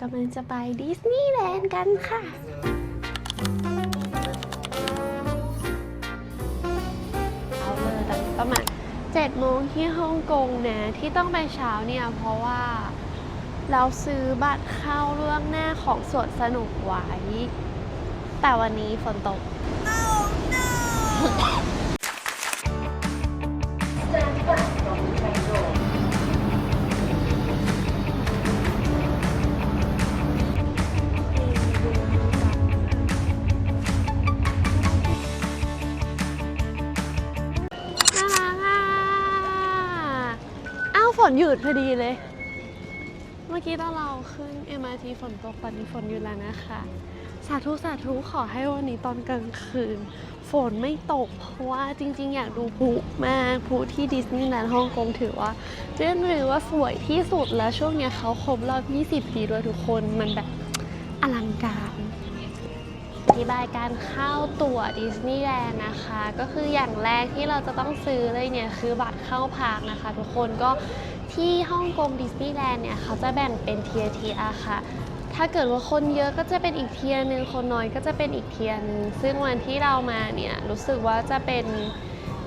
กำลังจะไปดิสนีย์แลนด์กันค่ะเอาเลยตอนนี้ประมาณ7โมงที่ฮ่องกงนะที่ต้องไปเช้าเนี่ย เพราะว่าเราซื้อบัตรเข้าเรื่องหน้าของสวนสนุกไว้ แต่วันนี้ฝนตกน่า ฝนหยุดพอดีเลย เมื่อกี้ตอนเราขึ้น MRT ฝนตกตอนนี้ฝนหยุดแล้วนะคะ สาธุสาธุขอให้วันนี้ตอนกลางคืน ฝนไม่ตก เพราะว่าจริง ๆ อยากดูพลุมากพลุที่ดิสนีย์แลนด์ฮ่องกงถือว่าเรียกเลยว่าสวยที่สุดแล้วช่วงเนี้ยเขาครบรอบ 20 ปีด้วยทุกคนมันแบบอลังการ ธิบายการเข้าตั๋วดิสนีย์แลนด์นะคะ ก็คืออย่างแรกที่เราจะต้องซื้อเลยเนี่ยคือบัตรเข้าพาร์คนะคะ ทุกคนก็ที่ฮ่องกงดิสนีย์แลนด์เนี่ยเขาจะแบ่งเป็นเทียร์ทียร์ค่ะ ถ้าเกิดว่าคนเยอะก็จะเป็นอีกเทียร์หนึ่งคนน้อยก็จะเป็นอีกเทียร์นึงซึ่งวันที่เรามาเนี่ยรู้สึกว่าจะเป็น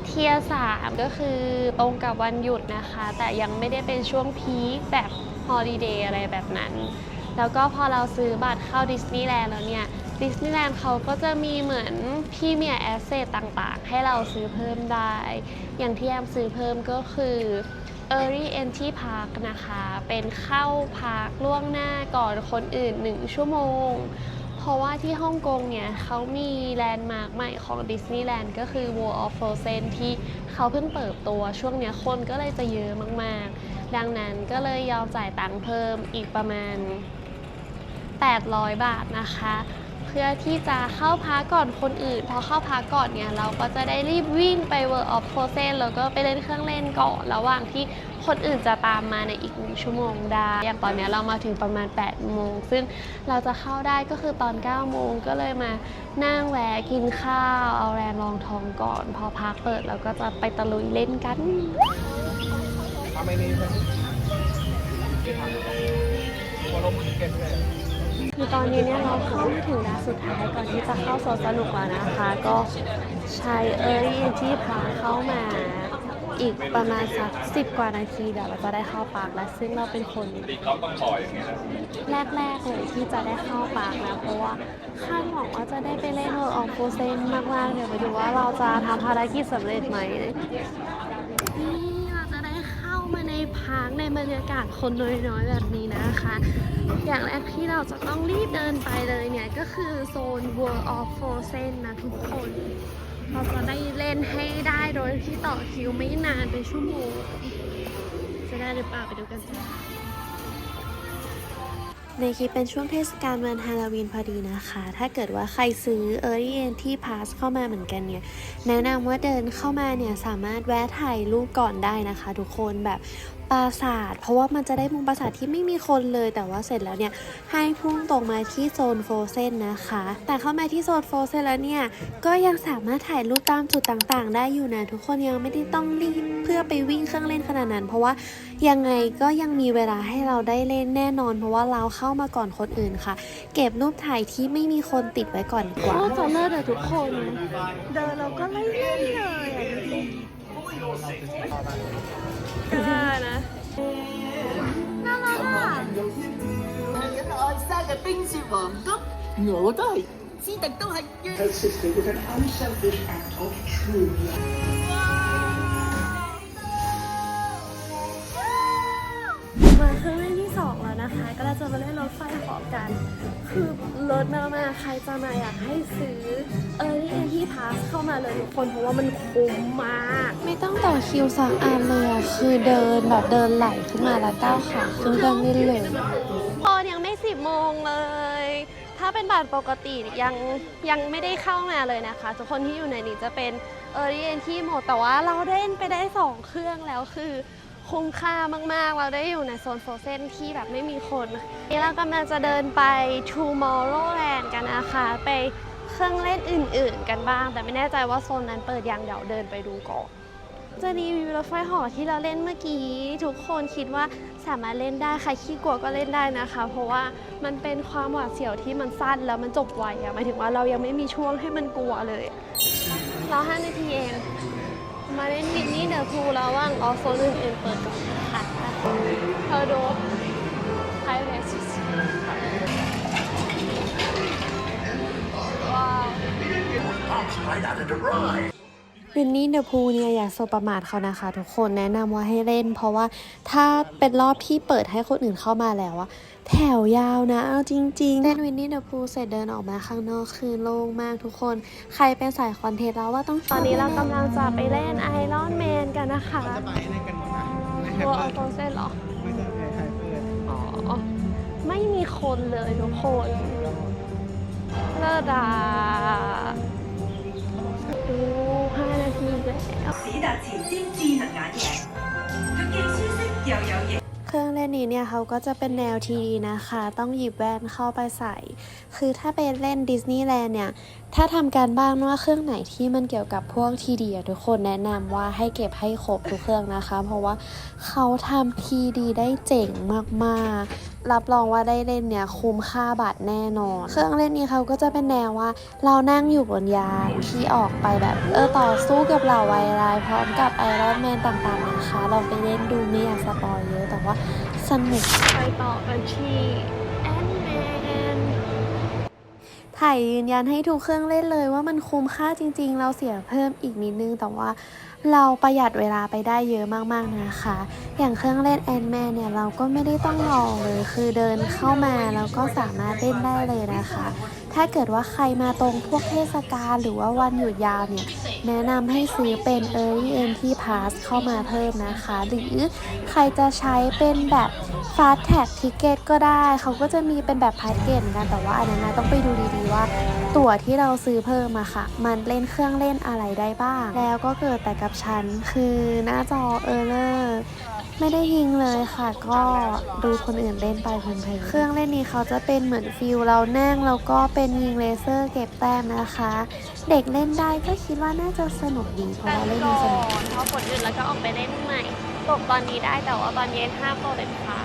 เทียร์สามก็คือตรงกับวันหยุดนะคะ แต่ยังไม่ได้เป็นช่วงพีคแบบฮอลิเดย์อะไรแบบนั้น แล้วก็พอเราซื้อบัตรเข้าดิสนีย์แลนด์แล้วเนี่ย ดิสนีย์แลนด์เขาก็จะมีเหมือนพรีเมียแอสเซทต่างๆ ให้เราซื้อเพิ่มได้ อย่างที่แอมซื้อเพิ่มก็คือ Early Entry Park นะคะ เป็นเข้าพาร์คล่วงหน้าก่อนคนอื่น 1 ชั่วโมง เพราะว่าที่ฮ่องกงเนี่ยเขามีแลนด์มาร์คใหม่ของดิสนีย์แลนด์ก็คือ World of Frozen ที่เขาเพิ่งเปิดตัวช่วงเนี้ยคนก็เลยจะเยอะมากๆ ดังนั้นก็เลยยอมจ่ายตังค์เพิ่มอีกประมาณ 800 บาทนะคะ พื่อที่จะเข้าพักก่อนคนอื่น พอเข้าพักก่อนเนี่ยเราก็จะได้รีบวิ่งไป World of Frozen แล้วก็ไปเล่นเครื่องเล่นก่อนระหว่างที่คนอื่นจะตามมาในอีกหนึ่งชั่วโมงได้ อย่างตอนนี้เรามาถึงประมาณ 8 โมง ซึ่งเราจะเข้าได้ก็คือตอน 9 โมงก็เลยมานั่งแวะกินข้าว เอาแรงรองท้องก่อน พอพักเปิดเราก็จะไปตะลุยเล่นกัน How many? Follow me again. คือตอนนี้เนี่ยเราเข้าถึงด่านสุดท้ายก่อนที่จะเข้าสวนสนุกแล้วนะคะ ก็ใช้เออรี่ที่พาเข้ามาอีกประมาณสักสิบกว่านาทีเดี๋ยวเราจะได้เข้าปาร์คแล้วซึ่งเราเป็นคนแรกๆเลยที่จะได้เข้าปาร์คนะเพราะว่าคาดหวังว่าจะได้ไปเล่นเวอร์ออฟโฟเซนมากๆเดี๋ยวไปดูว่าเราจะทำภารกิจสำเร็จไหม นี่เราจะได้เข้ามา ในพาร์คในบรรยากาศคนน้อยๆแบบนี้นะคะ อย่างแรกที่เราจะต้องรีบเดินไปเลยเนี่ย ก็คือโซน World of Frozen นะทุกคน เราจะได้เล่นให้ได้โดยที่ต่อคิวไม่นานเป็นชั่วโมง จะได้หรือเปล่าไปดูกันจ้าในคลิปเป็นช่วงเทศกาลวันฮาโลวีนพอดีนะคะ ถ้าเกิดว่าใครซื้อ Early Entry Pass เข้ามาเหมือนกันเนี่ย แนะนำว่าเดินเข้ามาเนี่ย สามารถแวะถ่ายรูปก่อนได้นะคะทุกคนแบบ ปราสาท เพราะว่ามันจะได้มุมปราสาทที่ไม่มีคนเลย แต่ว่าเสร็จแล้วเนี่ยให้พุ่งตรงมาที่โซนโฟเซนนะคะ แต่เข้ามาที่โซนโฟเซนแล้วเนี่ยก็ยังสามารถถ่ายรูปตามจุดต่างๆ ได้อยู่นะทุกคนยังไม่ได้ต้องรีบเพื่อไปวิ่งเครื่องเล่นขนาดนั้น เพราะว่ายังไงก็ยังมีเวลาให้เราได้เล่นแน่นอน เพราะว่าเราเข้ามาก่อนคนอื่นค่ะ เก็บรูปถ่ายที่ไม่มีคนติดไว้ก่อนดีกว่าจะเลิศอะทุกคน เดินเราก็ไม่เล่นเลย ก็ได้น่ารักอะน่แต่ต้องให้นเรื่องที่สองแล้วนะคะ ก็เราจะมาเล่นรถไฟหอกัน คือรถมากๆ ใครจะมาอยากให้ซื้อ Early Entry Pass เข้ามาเลยทุกคนเพราะว่ามันคุ้มมาก ไม่ต้องต่อคิวสักอันเลยอะคือเดินแบบเดินไหลขึ้นมาแล้วก้าวขาขึ้นเครื่องเล่นเลยตอนยังไม่สิบโมงเลย ถ้าเป็นบัตรปกติยังยังไม่ได้เข้ามาเลยนะคะ ทุกคนที่อยู่ในนี้จะเป็น Early Entry หมดแต่ว่าเราได้เล่นไปได้สองเครื่องแล้วคือ คุ้มค่ามาก ๆ เราได้อยู่ในโซนโฟเซนที่แบบไม่มีคนนี่เรากำลังจะเดินไป Tomorrowland กันนะคะไปเครื่องเล่นอื่น ๆ กันบ้าง แต่ไม่แน่ใจว่าโซนนั้นเปิดยังเดี๋ยวเดินไปดูก่อนจะรีวิวรถไฟหอที่เราเล่นเมื่อกี้ ทุกคนคิดว่าสามารถเล่นได้ใครขี้กลัวก็เล่นได้นะคะ เพราะว่ามันเป็นความหวาดเสียวที่มันสั้นแล้วมันจบไวอะหมายถึงว่าเรายังไม่มีช่วงให้มันกลัวเลยรอห้านาทีเอง มาเล่นดิสนีย์เดอะพูลระหว่างรอโซนอื่นๆเปิดก่อนนะคะเธอดูไฮเวสว้าววินนี่เดอะพูเนี่ยอย่าสบประมาทเขานะคะ ทุกคนแนะนำว่าให้เล่น เพราะว่าถ้าเป็นรอบที่เปิดให้คนอื่นเข้ามาแล้วอะ แถวยาวนะเอาจริงๆเล่นวินนี่เดอะพูเสร็จเดินออกมาข้างนอกคือโล่งมากทุกคน ใครเป็นสายคอนเทนต์แล้วว่าต้องตอนนี้เรากำลังจะไปเล่นไอรอนแมนกันนะคะจะไปเล่นกันหมดนะในแฮปตัวเปอเอาร์โตเซนเหรอไม่ใช่ในแฮปเปอร์อ๋อไม่มีคนเลยทุกคนเลิศอะ นี้เนี่ยเขาก็จะเป็นแนวทีดีนะคะ ต้องหยิบแว่นเข้าไปใส่ คือถ้าไปเล่นดิสนีย์แลนด์เนี่ย ถ้าทำการบ้านว่าเครื่องไหนที่มันเกี่ยวกับพวกทีดีทุกคนแนะนำว่าให้เก็บให้ครบทุกเครื่องนะคะ เพราะว่าเขาทำทีดีได้เจ๋งมากๆ รับรองว่าได้เล่นเนี่ยคุ้มค่าบัตรแน่นอน เครื่องเล่นนี้เขาก็จะเป็นแนวว่า เรานั่งอยู่บนยานที่ออกไปแบบเออต่อสู้กับเหล่าไวรายพร้อมกับไอรอนแมนต่างๆนะคะ เราไปเล่นดูไม่อยากสปอยเยอะแต่ว่าสนุกไปต่อกันที่ ถ่ายยืนยันให้ทุกเครื่องเล่นเลยว่ามันคุ้มค่าจริงๆ เราเสียเพิ่มอีกนิดนึงแต่ว่าเราประหยัดเวลาไปได้เยอะมากๆนะคะ อย่างเครื่องเล่นแอนแมนเนี่ยเราก็ไม่ได้ต้องรอเลยคือเดินเข้ามาแล้วก็สามารถเล่นได้เลยนะคะ ถ้าเกิดว่าใครมาตรงพวกเทศกาลหรือว่าวันหยุดยาวเนี่ย แนะนำให้ซื้อเป็น Early Entry Pass เข้ามาเพิ่มนะคะ หรือใครจะใช้เป็นแบบ Fast Tag Ticket ก็ได้ เขาก็จะมีเป็นแบบ p a เก e กันแต่ว่าอันนั้นต้องไปดูดีๆว่าตั๋วที่เราซื้อเพิ่มมาค่ะ มันเล่นเครื่องเล่นอะไรได้บ้าง แล้วก็เกิดแต่กับฉันคือหน้าจอเออร์เลอร์ ไม่ได้ยิงเลยค่ะ ก็ดูคนอื่นเล่นไปเพลินๆเครื่องเล่นนี้เขาจะเป็นเหมือนฟิลเรานั่งแล้วก็เป็นยิงเลเซอร์เก็บแต้มนะคะ เด็กเล่นได้ก็คิดว่าน่าจะสนุกดีเพราะว่าเล่นมีสนุกพอผลหยุดแล้วก็ออกไปเล่นใหม่ตกตอนนี้ได้แต่ว่าตอนเย็นห้ามโปรเด็ดค่ะ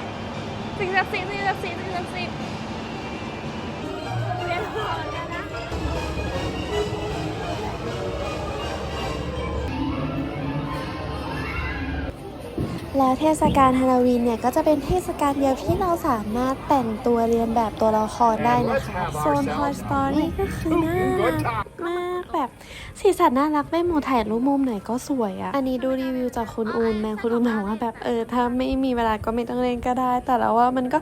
สิ่งศักดิ์สิทธิ์สิ่งศักดิ์สิทธิ์สิ่งศักดิ์สิทธิ์เรียนกันน แล้วเทศกาลฮาโลวีนเนี่ยก็จะเป็นเทศกาลเดียวที่เราสามารถแต่งตัวเรียนแบบตัวละครได้นะคะ โซน Toy Story ก็คือน่ารักมากแบบสีสันน่ารักไม่หมดถ่ายรูปมุมไหนก็สวยอะอันนี้ดูรีวิวจากคุณอูนแมงคุณอูนบอกว่าแบบเออถ้าไม่มีเวลาก็ไม่ต้องเล่นก็ได้ แต่เราว่ามันก็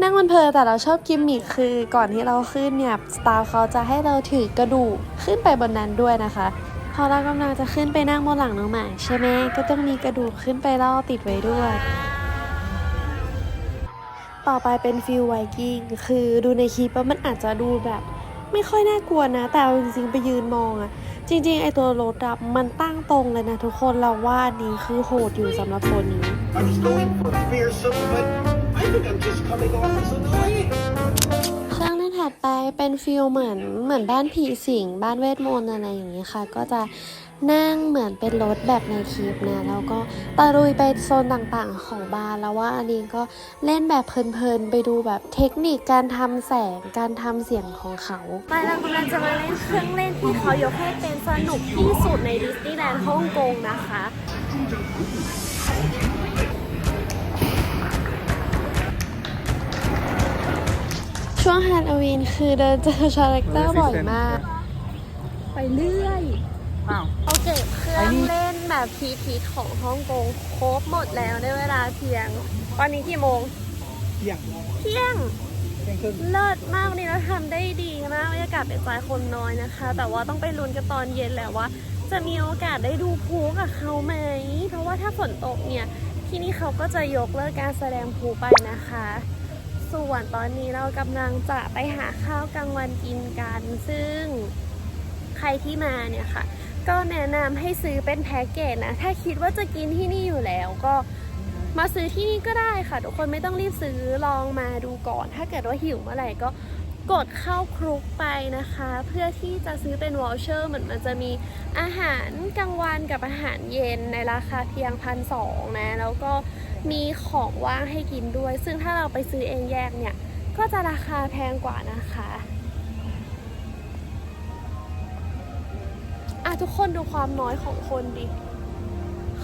นั่งมันเพลินแต่เราชอบกิมมิคคือก่อนที่เราขึ้นเนี่ยสตาร์เขาจะให้เราถือกระดูกขึ้นไปบนนั้นด้วยนะคะพ อเรากำลังจะขึ้นไปนั่งบนหลังน้องหมาใช่ไหมก็ต้องมีกระดูกขึ้นไปล่อติดไว้ด้วย ต่อไปเป็นฟิลไวกิ้งคือดูในคลิปว่ามันอาจจะดูแบบ ไม่ค่อยน่ากลัวนะ แต่เอาจริงๆไปยืนมองอะจริงๆ ไอตัวรถอะมันตั้งตรงเลยนะทุกคนเราว่านี้คือโหดอยู่สำหรับโซนนี้ I was going for fearsome but I think I'm just coming off as annoying ถัดไปเป็นฟิลเหมือนเหมือนบ้านผีสิง บ้านเวทมนต์อะไรอย่างนี้ค่ะ ก็จะนั่งเหมือนเป็นรถแบบในคลิปนะ แล้วก็ตะลุยไปโซนต่างๆของบ้านแล้วว่าอันนี้ก็เล่นแบบเพลินๆ ไปดูแบบเทคนิคการทำแสงการทำเสียงของเขาไปเรากำลังจะมาเล่นเครื่องเล่นที่เขายกให้เป็นสนุกที่สุดในดิสนีย์แลนด์ฮ่องกงนะคะ ช่วงฮาโลวีนคือเดินเจอชาแรคเตอร์บ่อยมาก ไปเรื่อยอ้าวโอเคเครื่องเล่นแบบพีพีคของฮ่องกงครบหมดแล้วในเวลาเพียง ตอนนี้กี่โมงอย่างเที่ยง เที่ยงครึ่งเลิศมากวันนี้เราทำได้ดีมากบรรยากาศเป็นใจคนน้อยนะคะ แต่ว่าต้องไปลุ้นกันตอนเย็นแหละว่า จะมีโอกาสได้ดูพลุกับเขาไหม เพราะว่าถ้าฝนตกเนี่ยที่นี่เขาก็จะยกเลิกการแสดงพลุไปนะคะ ส่วนตอนนี้เรากำลังจะไปหาข้าวกลางวันกินกัน ซึ่งใครที่มาเนี่ยค่ะ ก็แนะนำให้ซื้อเป็นแพ็กเกจนะ ถ้าคิดว่าจะกินที่นี่อยู่แล้วก็มาซื้อที่นี่ก็ได้ค่ะ ทุกคนไม่ต้องรีบซื้อลองมาดูก่อน ถ้าเกิดว่าหิวเมื่อไหร่ก็กดเข้าครุกไปนะคะ เพื่อที่จะซื้อเป็นวอลเชอร์เหมือนมันจะมีอาหารกลางวันกับอาหารเย็นในราคาเพียงพันสองนะ แล้วก็ มีของว่างให้กินด้วย ซึ่งถ้าเราไปซื้อเองแยกเนี่ย ก็จะราคาแพงกว่านะคะอะทุกคนดูความน้อยของคนดิ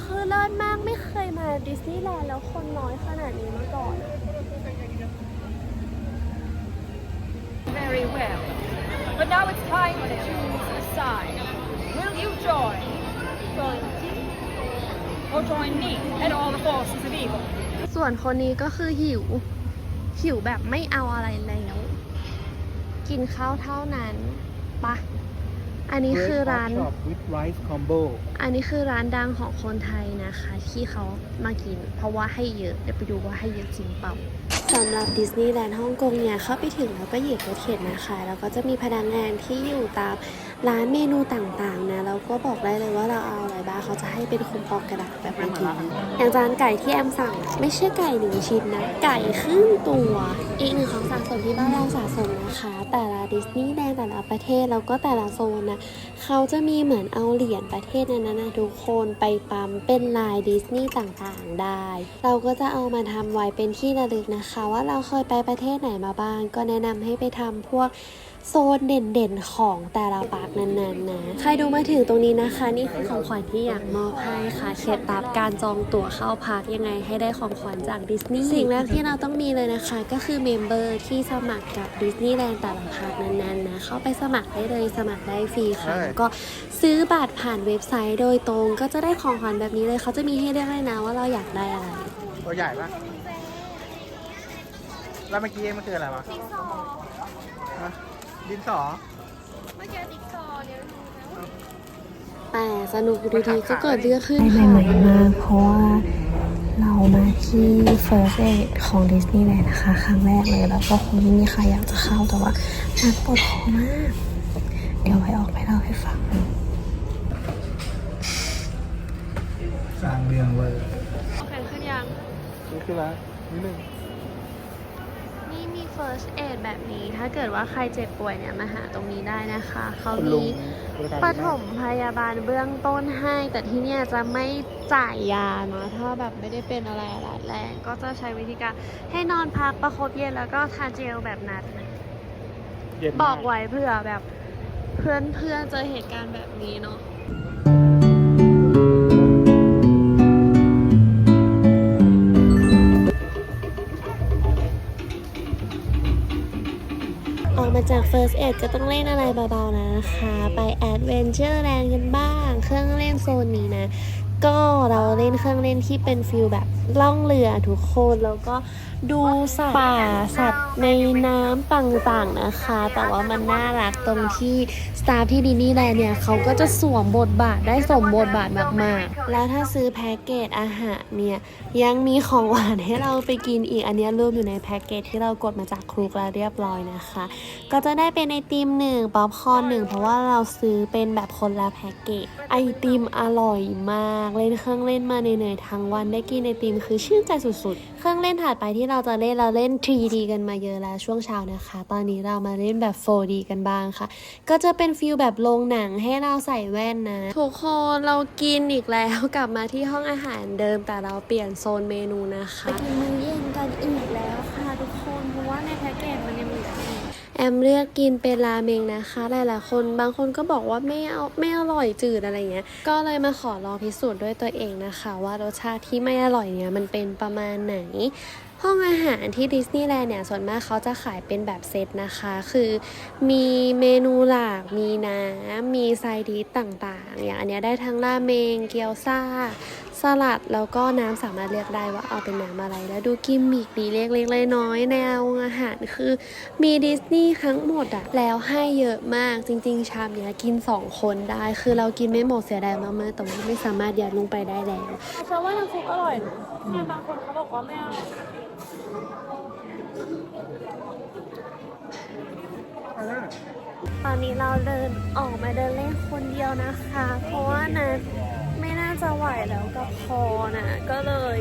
คือเลิศมากไม่เคยมาดิสนีย์แลนด์แล้วคนน้อยขนาดนี้มาก่อน very well. But now it's time to choose a side. Will you join royalty or join me and all the forces of evil? ส่วนคนนี้ก็คือหิว หิวแบบไม่เอาอะไรแล้ว กินข้าวเท่านั้นปะอันนี้คือร้าน with rice combo อันนี้คือร้านดังของคนไทยนะคะ ที่เขามากิน เพราะว่าให้เยอะเดี๋ยวไปดูว่าให้เยอะจริงเปล่าสำหรับดิสนีย์แลนด์ฮ่องกงเนี่ยเข้าไปถึงแล้วก็เหยียบรถเข็นนะคะ แล้วก็จะมีพนักงานที่อยู่ตาม ร้านเมนูต่างๆนะแล้วก็บอกได้เลยว่าเราเอาอะไรบ้างเขาจะให้เป็นคูปองกระดาษแบบเมื่อกี้อย่างจานไก่ที่แอมสั่งอะไม่ใช่ไก่หนึ่งชิ้นนะ ไก่ครึ่งตัว อีกหนึ่งของสะสมที่บ้านเราสะสมนะคะ แต่ละดิสนีย์แลนด์แต่ละประเทศแล้วก็แต่ละโซนนะเขาจะมีเหมือนเอาเหรียญประเทศนั้นนะทุกคนไปปั๊มเป็นลายดิสนีย์ต่างๆได้ เราก็จะเอามาทำไว้เป็นที่ระลึกนะคะ ว่าเราเคยไปประเทศไหนมาบ้าง ก็แนะนำให้ไปทำพวก โซนเด่นๆของแต่ละปาร์คนั้นๆนะ ใครดูมาถึงตรงนี้นะคะ นี่คือของขวัญที่อยากมอบให้ค่ะเคล็ดลับการจองตั๋วเข้าพาร์คยังไงให้ได้ของขวัญจากดิสนีย์สิ่งแรกที่เราต้องมีเลยนะคะ ก็คือเมมเบอร์ที่สมัครกับดิสนีย์แลนด์แต่ละพาร์คนั้นๆนะเข้าไปสมัครได้เลยสมัครได้ฟรีค่ะใช่แล้วก็ซื้อบัตรผ่านเว็บไซต์โดยตรง ก็จะได้ของขวัญแบบนี้เลยเขาจะมีให้เลือกเลยนะว่าเราอยากได้อะไรตัวใหญ่ปะแล้วเมื่อกี้มันคืออะไรวะ ฮะดินสอแต่สนุกดูดีก็เกิดเรื่องขึ้นได้ค่ะใหม่ๆมากเพราะว่าเรามาที่ First Aid ของดิสนีย์แลนด์นะคะ ครั้งแรกเลยแล้วก็คงไม่มีใครอยากจะเข้าแต่ว่านักปวดคอมาก เดี๋ยวไว้ออกไปเล่าให้ฟังสร้างเรื่องเวอร์โอเคขึ้นยังนี่คืออะไรนิดนึง นี่มี first aid แบบนี้ ถ้าเกิดว่าใครเจ็บป่วยเนี่ยมาหาตรงนี้ได้นะคะ เขาคุณลุมีงบริการปดีฐมากมพยาบาลเบื้องต้นให้ แต่ที่เนี่ยจะไม่จ่ายยาเนาะ ถ้าแบบไม่ได้เป็นอะไรร้ายแรง ก็จะใช้วิธีการให้นอนพักประคบเย็นแล้วก็ทานเจลแบบนัดนะเย็นบมาอกไว้เผื่อแบบเพื่อนเพื่อนๆเจอเหตุการณ์แบบนี้เนาะ ออกมาจาก First Aid ก็ต้องเล่นอะไรเบาๆนะคะ ไป Adventure Land กันบ้าง เครื่องเล่นโซนนี้นะ ก็เราเล่นเครื่องเล่นที่เป็นฟิลแบบล่องเรือทุกคนแล้วก็ดูสัตว์ป่าสัตว์ในน้ำต่างๆนะคะ แต่ว่ามันน่ารักตรงที่สตาฟที่ดิสนีย์แลเนี่ยเขาก็จะสวมบทบาทได้สมบทบาทมากๆ แล้วถ้าซื้อแพ็กเกจอาหารเนี่ยยังมีของหวานให้เราไปกินอีกอันนี้รวมอยู่ในแพ็กเกจที่เรากดมาจากครูกแล้วเรียบร้อยนะคะ ก็จะได้เป็นไอติมหนึ่งป๊อปคอร์นหนึ่งเพราะว่าเราซื้อเป็นแบบคนละแพ็กเกจไอติมอร่อยมากเล่นเครื่องเล่นมาเหนื่อยๆทั้งวันได้กินไอติมคือชื่นใจสุดๆ เครื่องเล่นถัดไปที่เราจะเล่นเราเล่น 3D กันมาเยอะแล้วช่วงเช้านะคะ ตอนนี้เรามาเล่นแบบ 4D กันบ้างค่ะ ก็จะเป็นฟิลแบบโรงหนังให้เราใส่แว่นนะทุกคนเรากินอีกแล้วกลับมาที่ห้องอาหารเดิมแต่เราเปลี่ยนโซนเมนูนะคะกินมื้อเย็นกันอีกแล้วค่ะ แอมเลือกกินเป็นราเมงนะคะ หลายๆคนบางคนก็บอกว่าไม่เอาไม่อร่อยจืดอะไรเงี้ย ก็เลยมาขอลองพิสูจน์ด้วยตัวเองนะคะ ว่ารสชาติที่ไม่อร่อยเนี่ยมันเป็นประมาณไหน ห้องอาหารที่ดิสนีย์แลนด์เนี่ยส่วนมากเขาจะขายเป็นแบบเซตนะคะ คือมีเมนูหลากมีน้ำมีไซดิสต่างๆ อย่างอันเนี้ยได้ทั้งราเมงเกี๊ยวซ่า สลัดแล้วก็น้ำสามารถเลือกได้ว่าเอาเป็นน้ำอะไร แล้วดูกิมมิกดีเล็กๆน้อยๆแนวอาหารคือมีดิสนีย์ทั้งหมดอะแล้วให้เยอะมากจริง ๆ ชามเนี้ยกิน 2 คนได้ คือเรากินไม่หมดเสียดายมากๆแต่ว่าไม่สามารถยัดลงไปได้แล้วเพราะว่าน้ำซุปอร่อยนะเนี่ยบางคนเขาบอกว่าไม่อร่อยตอนนี้เราเดินออกมาเดินเล่นคนเดียวนะคะ เพราะว่านะไม่น่า จะไหวแล้วกับคอนะก็เลย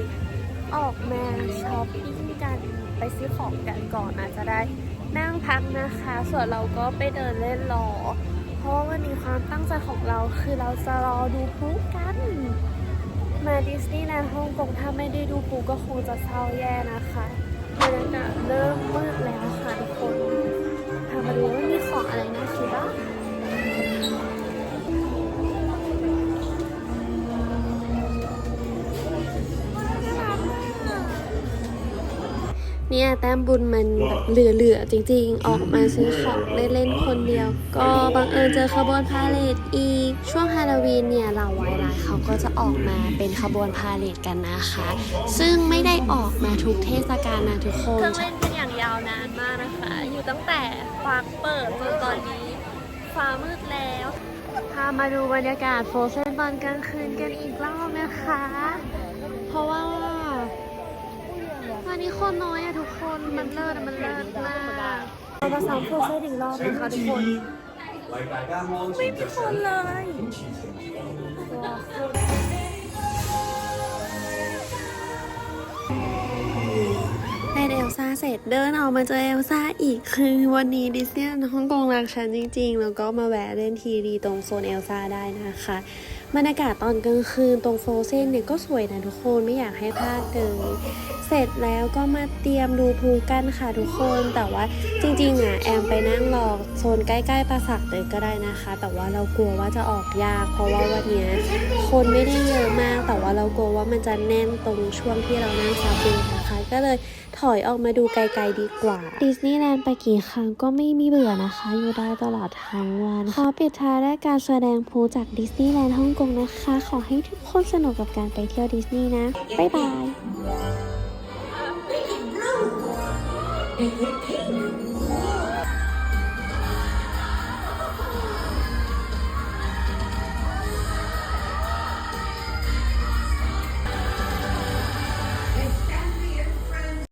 ออกมาช้อปปิ้งกันไปซื้อของกันก่อนอาจะได้นั่งพักนะคะ ส่วนเราก็ไปเดินเล่นรอ เพราะว่าวันนี้ความตั้งใจของเราคือเราจะรอดูพลุกัน มาดิสนีย์แลนด์ฮ่องกงถ้าไม่ได้ดูพลุก็คงจะเศร้าแย่นะคะบรรยากาศเริ่มมืดแล้วค่ะทุกคนพามาดูว่ามีของอะไรน่าซื้อบ้าง เนี่ยแต้มบุญมันแบบเหลือๆจริงๆ ออกมาซื้อของเล่นๆคนเดียว ก็บังเอิญเจอขบวนพาเลทอีก ช่วงฮาโลวีนเนี่ยเหล่าไวรัสเขาก็จะออกมาเป็นขบวนพาเลทกันนะคะ ซึ่งไม่ได้ออกมาทุกเทศกาลนะทุกคนเครื่องเล่นกันอย่างยาวนานมากนะคะ อยู่ตั้งแต่ฟากเปิดจนตอนนี้ฟ้ามืดแล้วพามาดูบรรยากาศโฟเซนตอนกลางคืนกันอีกรอบนะคะ เพราะว่า วันนี้คนน้อยอะทุกคนมันเลิศอะมันเลิศมากเรามาซ้อมโฟเซนอีกรอบนะคะทุกคนไม่มีคนเลยเล่นเอลซ่าเสร็จเดินออกมาเจอเอลซ่าอีกคือวันนี้ดิสนีย์ฮ่องกงรักฉันจริงๆ แล้วก็มาแวะเล่นทีดีตรงโซนเอลซ่าได้นะคะ บรรยากาศตอนกลางคืนตรงโฟเซนเนี่ยก็สวยนะทุกคนไม่อยากให้พลาดเลยเสร็จแล้วก็มาเตรียมดูพลูกันค่ะทุกคนแต่ว่าจริงๆอะแอมไปนั่งรอโซนใกล้ๆปราสาทเลยก็ได้นะคะ แต่ว่าเรากลัวว่าจะออกยาก เพราะว่าวันนี้คนไม่ได้เยอะมาก แต่ว่าเรากลัวว่ามันจะแน่นตรงช่วงที่เรานั่งซาบิงนะคะก็เลยถอยออกมาดูไกลๆดีกว่าดิสนีย์แลนด์ไปกี่ครั้งก็ไม่มีเบื่อนะคะ อยู่ได้ตลอดทั้งวันขอปิดท้ายด้วยการแสดงพลุจากดิสนีย์แลนด์ฮ่องกงนะคะ ขอให้ทุกคนสนุกกับการไปเที่ยวดิสนีย์นะ บ๊ายบาย